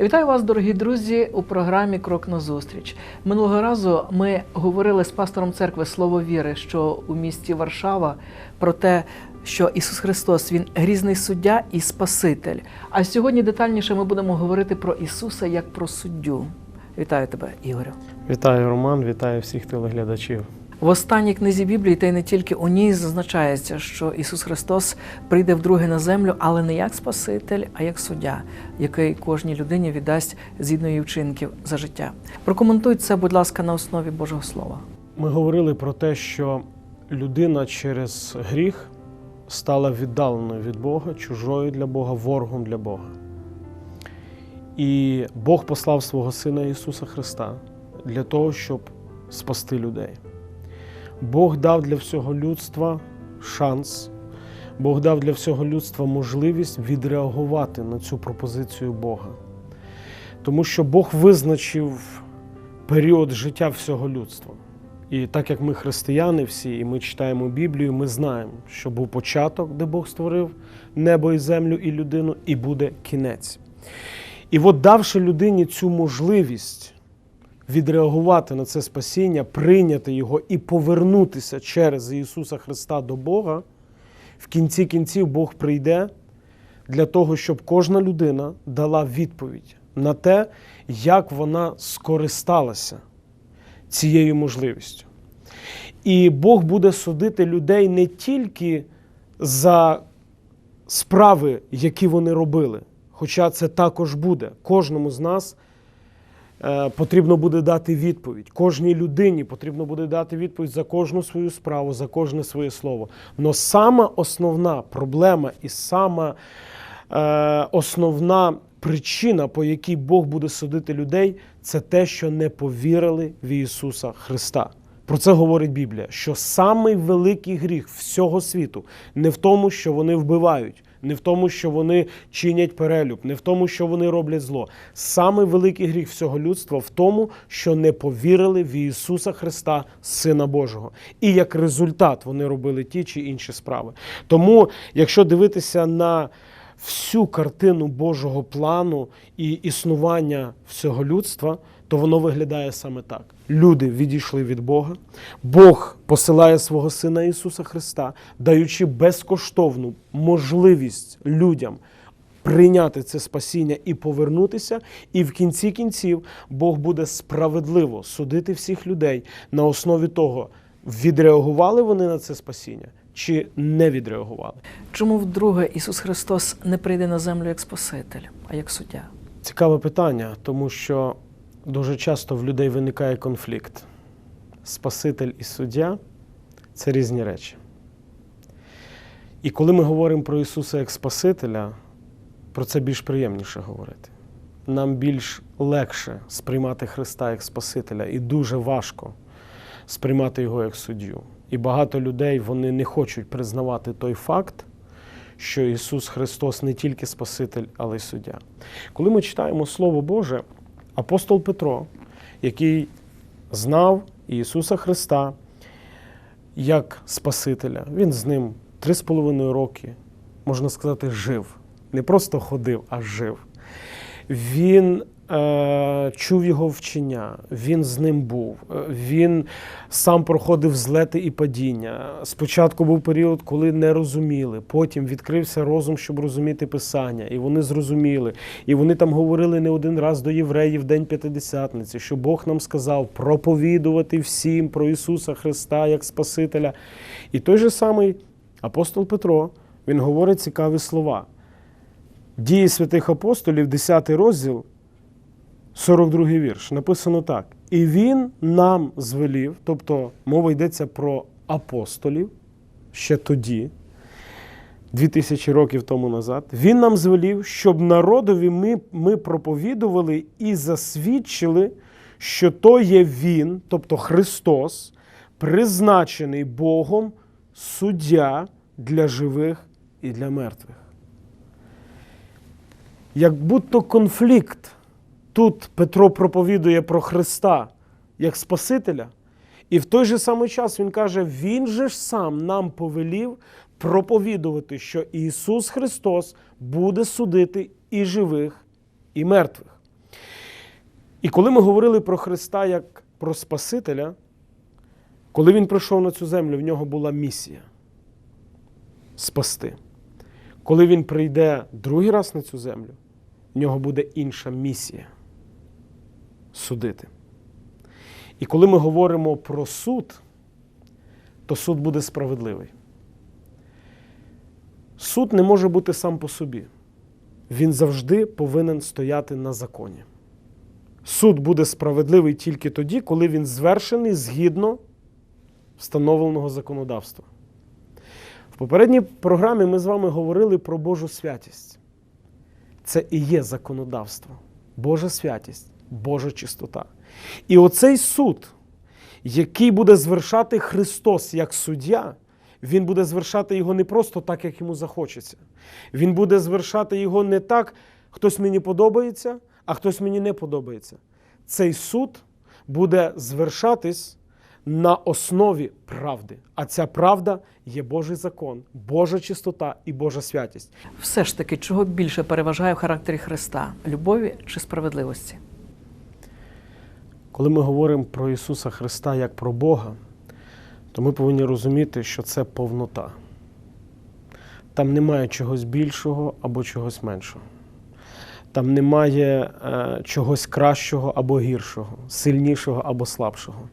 Вітаю вас, дорогі друзі, у програмі Крок на зустріч. Минулого разу ми говорили з пастором церкви Слово віри, що у місті Варшава про те, що Ісус Христос Він грізний суддя і Спаситель. А сьогодні детальніше ми будемо говорити про Ісуса як про суддю. Вітаю тебе, Ігорю. Вітаю, Роман, вітаю всіх телеглядачів. В останній книзі Біблії, та й не тільки у ній зазначається, що Ісус Христос прийде вдруге на землю, але не як Спаситель, а як суддя, який кожній людині віддасть згідно її вчинків за життя. Прокоментуй це, будь ласка, на основі Божого Слова. Ми говорили про те, що людина через гріх стала віддаленою від Бога, чужою для Бога, ворогом для Бога. І Бог послав свого Сина Ісуса Христа для того, щоб спасти людей. Бог дав для всього людства шанс, Бог дав для всього людства можливість відреагувати на цю пропозицію Бога. Тому що Бог визначив період життя всього людства. І так як ми християни всі, і ми читаємо Біблію, ми знаємо, що був початок, де Бог створив небо і землю і людину, і буде кінець. І от давши людині цю можливість відреагувати на це спасіння, прийняти його і повернутися через Ісуса Христа до Бога, в кінці кінців Бог прийде для того, щоб кожна людина дала відповідь на те, як вона скористалася цією можливістю. І Бог буде судити людей не тільки за справи, які вони робили, хоча це також буде. Кожному з нас потрібно буде дати відповідь. Кожній людині потрібно буде дати відповідь за кожну свою справу, за кожне своє слово. Но сама основна проблема і сама е, основна причина, по якій Бог буде судити людей, це те, що не повірили в Ісуса Христа. Про це говорить Біблія, що самий великий гріх всього світу не в тому, що вони вбивають, не в тому, що вони чинять перелюб, не в тому, що вони роблять зло. Самий великий гріх всього людства в тому, що не повірили в Ісуса Христа, Сина Божого. І як результат вони робили ті чи інші справи. Тому, якщо дивитися на всю картину Божого плану і існування всього людства, то воно виглядає саме так: люди відійшли від Бога, Бог посилає свого Сина Ісуса Христа, даючи безкоштовну можливість людям. Прийняти це спасіння і повернутися, і в кінці кінців Бог буде справедливо судити всіх людей на основі того, відреагували вони на це спасіння чи не відреагували. Чому вдруге Ісус Христос не прийде на землю як Спаситель, а як суддя? Цікаве питання, тому що дуже часто в людей виникає конфлікт. Спаситель і суддя це різні речі. І коли ми говоримо про Ісуса як Спасителя, про це більш приємніше говорити. Нам більш легше сприймати Христа як Спасителя, і дуже важко сприймати Його як суддю. І багато людей вони не хочуть признавати той факт, що Ісус Христос не тільки Спаситель, але й суддя. Коли ми читаємо Слово Боже, апостол Петро, який знав Ісуса Христа як Спасителя, він з ним три з половиною роки, можна сказати, жив. Не просто ходив, а жив. Він е, чув його вчення, він з ним був, е, він сам проходив злети і падіння. Спочатку був період, коли не розуміли, потім відкрився розум, щоб розуміти Писання, і вони зрозуміли. І вони там говорили не один раз до євреїв День П'ятидесятниці, що Бог нам сказав проповідувати всім про Ісуса Христа як Спасителя. І той же самий апостол Петро, він говорить цікаві слова. Дії святих апостолів, 10 розділ, 42 вірш. Написано так. І він нам звелів, тобто мова йдеться про апостолів ще тоді, 2000 років тому назад. Він нам звелів, щоб народові ми, ми проповідували і засвідчили, що то є Він, тобто Христос, призначений Богом суддя для живих і для мертвих як будто конфлікт. Тут Петро проповідує про Христа як Спасителя, і в той же самий час він каже: Він же ж сам нам повелів проповідувати, що Ісус Христос буде судити і живих, і мертвих. І коли ми говорили про Христа як про Спасителя, коли Він прийшов на цю землю, в нього була місія спасти. Коли Він прийде другий раз на цю землю, в нього буде інша місія судити. І коли ми говоримо про суд, то суд буде справедливий. Суд не може бути сам по собі. Він завжди повинен стояти на законі. Суд буде справедливий тільки тоді, коли він звершений згідно встановленого законодавства. В попередній програмі ми з вами говорили про Божу святість. Це і є законодавство, Божа святість, Божа чистота. І оцей суд, який буде звершати Христос як суддя, він буде звершати його не просто так, як йому захочеться. Він буде звершати його не так, хтось мені подобається, а хтось мені не подобається. Цей суд буде звершатись на основі правди. А ця правда є Божий закон, Божа чистота і Божа святість. Все ж таки, чого більше переважає в характері Христа любові чи справедливості? Коли ми говоримо про Ісуса Христа як про Бога, то ми повинні розуміти, що це повнота. Там немає чогось більшого або чогось меншого. Там немає е, чогось кращого або гіршого, сильнішого або слабшого.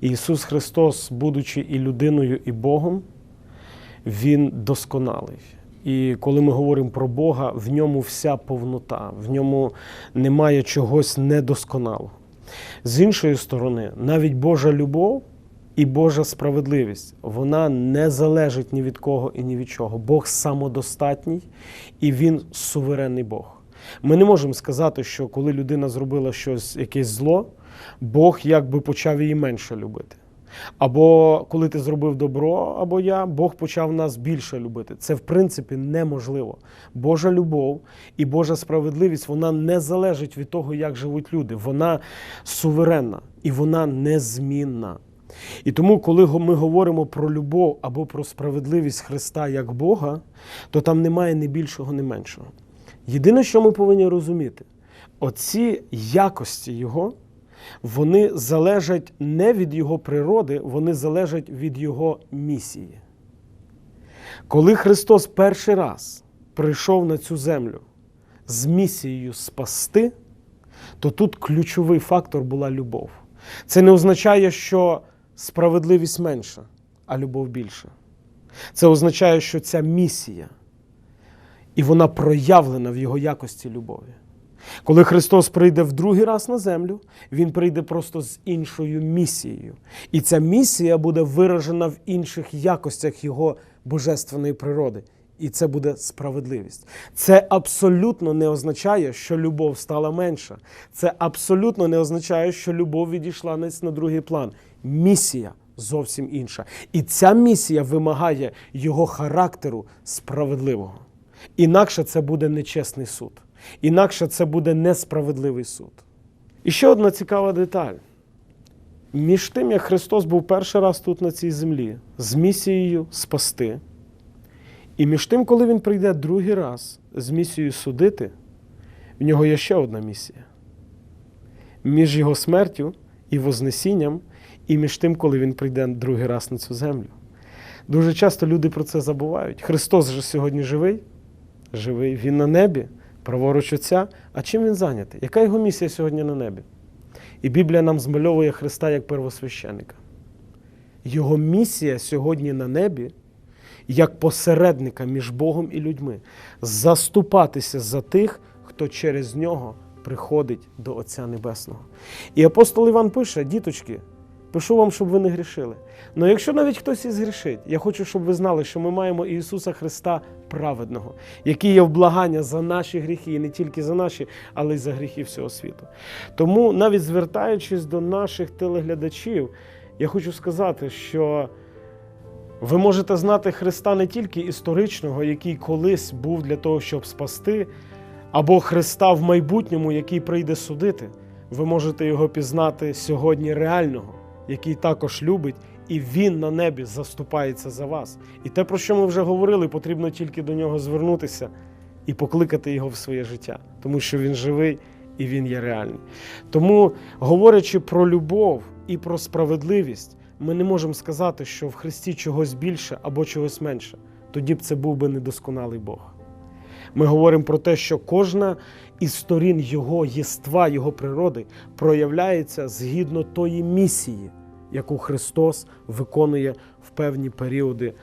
І Ісус Христос, будучи і людиною, і Богом, Він досконалий. І коли ми говоримо про Бога, в ньому вся повнота, в ньому немає чогось недосконалого. З іншої сторони, навіть Божа любов і Божа справедливість вона не залежить ні від кого і ні від чого. Бог самодостатній і Він суверенний Бог. Ми не можемо сказати, що коли людина зробила щось, якесь зло, Бог якби почав її менше любити. Або коли ти зробив добро, або я, Бог почав нас більше любити. Це в принципі неможливо. Божа любов і Божа справедливість вона не залежить від того, як живуть люди. Вона суверенна і вона незмінна. І тому, коли ми говоримо про любов або про справедливість Христа як Бога, то там немає ні більшого, ні меншого. Єдине, що ми повинні розуміти, оці якості Його, вони залежать не від Його природи, вони залежать від Його місії. Коли Христос перший раз прийшов на цю землю з місією спасти, то тут ключовий фактор була любов. Це не означає, що справедливість менша, а любов більша. Це означає, що ця місія, і вона проявлена в його якості любові. Коли Христос прийде в другий раз на землю, Він прийде просто з іншою місією. І ця місія буде виражена в інших якостях Його божественної природи. І це буде справедливість. Це абсолютно не означає, що любов стала менша. Це абсолютно не означає, що любов відійшла на другий план. Місія зовсім інша. І ця місія вимагає його характеру справедливого. Інакше це буде нечесний суд. Інакше це буде несправедливий суд. І ще одна цікава деталь. Між тим, як Христос був перший раз тут на цій землі з місією спасти, і між тим, коли Він прийде другий раз з місією судити, в нього є ще одна місія. Між його смертю і Вознесінням, і між тим, коли він прийде другий раз на цю землю. Дуже часто люди про це забувають. Христос же сьогодні живий, живий, Він на небі, праворуч Отця. А чим він зайнятий? Яка його місія сьогодні на небі? І Біблія нам змальовує Христа як первосвященника. Його місія сьогодні на небі як посередника між Богом і людьми, заступатися за тих, хто через нього приходить до Отця Небесного. І апостол Іван пише: діточки, пишу вам, щоб ви не грішили. Ну якщо навіть хтось і згрішить, я хочу, щоб ви знали, що ми маємо Ісуса Христа праведного, який є вблагання за наші гріхи, і не тільки за наші, але й за гріхи всього світу. Тому, навіть звертаючись до наших телеглядачів, я хочу сказати, що. Ви можете знати Христа не тільки історичного, який колись був для того, щоб спасти, або Христа в майбутньому, який прийде судити. Ви можете його пізнати сьогодні реального, який також любить, і Він на небі заступається за вас. І те, про що ми вже говорили, потрібно тільки до нього звернутися і покликати його в своє життя, тому що він живий і він є реальний. Тому, говорячи про любов і про справедливість, ми не можемо сказати, що в Христі чогось більше або чогось менше. Тоді б це був би недосконалий Бог. Ми говоримо про те, що кожна із сторін Його єства, Його природи проявляється згідно тої місії, яку Христос виконує в певні періоди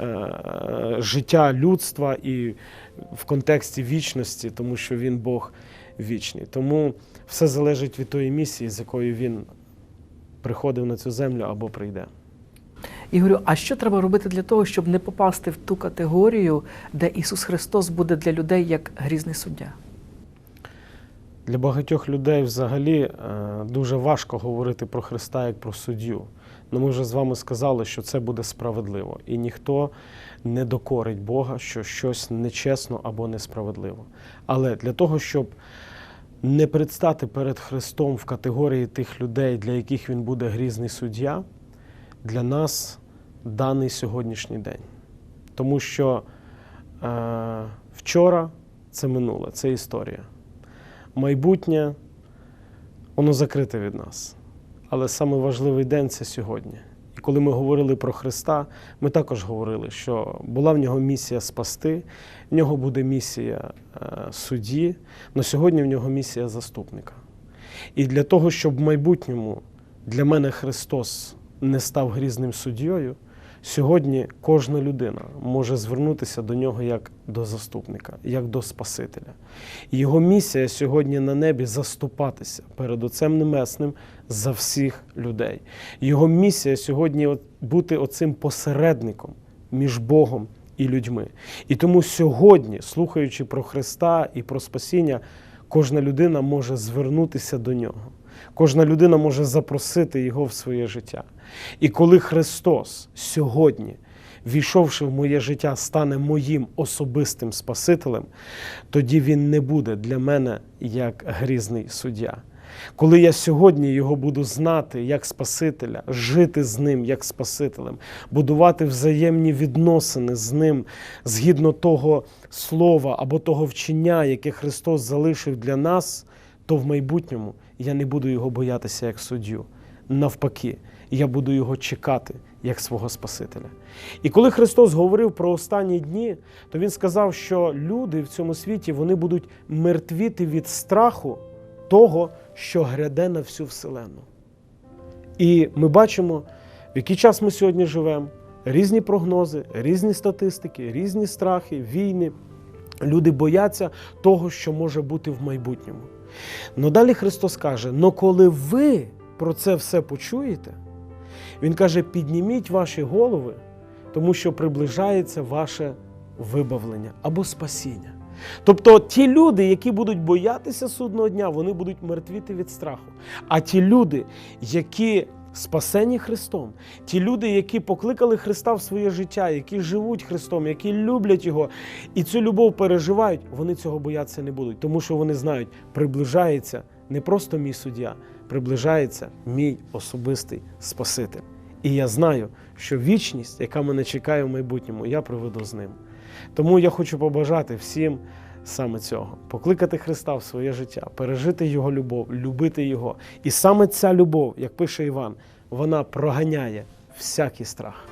е, життя людства і в контексті вічності, тому що Він Бог вічний. Тому все залежить від тої місії, з якою Він приходив на цю землю або прийде. Ігорю, а що треба робити для того, щоб не попасти в ту категорію, де Ісус Христос буде для людей як грізний суддя? Для багатьох людей взагалі е, дуже важко говорити про Христа як про суддю. Ну, ми вже з вами сказали, що це буде справедливо, і ніхто не докорить Бога, що щось нечесно або несправедливо. Але для того, щоб не предстати перед Христом в категорії тих людей, для яких він буде грізний суддя, для нас даний сьогоднішній день. Тому що е, вчора це минуле, це історія майбутнє, воно закрите від нас. Але саме важливий день це сьогодні. І коли ми говорили про Христа, ми також говорили, що була в нього місія спасти, в нього буде місія е, судді, але сьогодні в нього місія заступника. І для того, щоб в майбутньому для мене Христос не став грізним суддєю, сьогодні кожна людина може звернутися до нього як до заступника, як до Спасителя. Його місія сьогодні на небі заступатися перед Отцем Небесним за всіх людей. Його місія сьогодні бути оцим посередником між Богом і людьми. І тому сьогодні, слухаючи про Христа і про спасіння, кожна людина може звернутися до нього. Кожна людина може запросити його в своє життя. І коли Христос сьогодні, війшовши в моє життя, стане моїм особистим Спасителем, тоді Він не буде для мене як грізний суддя. Коли я сьогодні його буду знати як Спасителя, жити з ним як Спасителем, будувати взаємні відносини з ним згідно того слова або того вчення, яке Христос залишив для нас, то в майбутньому я не буду його боятися як суддю. Навпаки, я буду його чекати як свого Спасителя. І коли Христос говорив про останні дні, то Він сказав, що люди в цьому світі вони будуть мертвіти від страху того, що гряде на всю вселену. І ми бачимо, в який час ми сьогодні живемо. Різні прогнози, різні статистики, різні страхи, війни. Люди бояться того, що може бути в майбутньому. Но далі Христос каже: но коли ви про це все почуєте, Він каже: підніміть ваші голови, тому що приближається ваше вибавлення або спасіння. Тобто ті люди, які будуть боятися судного дня, вони будуть мертвіти від страху. А ті люди, які спасені Христом, ті люди, які покликали Христа в своє життя, які живуть Христом, які люблять Його і цю любов переживають, вони цього боятися не будуть, тому що вони знають, приближається не просто мій суддя, приближається мій особистий Спаситель. І я знаю, що вічність, яка мене чекає в майбутньому, я проведу з ним. Тому я хочу побажати всім саме цього: покликати Христа в своє життя, пережити Його любов, любити Його. І саме ця любов, як пише Іван, вона проганяє всякий страх.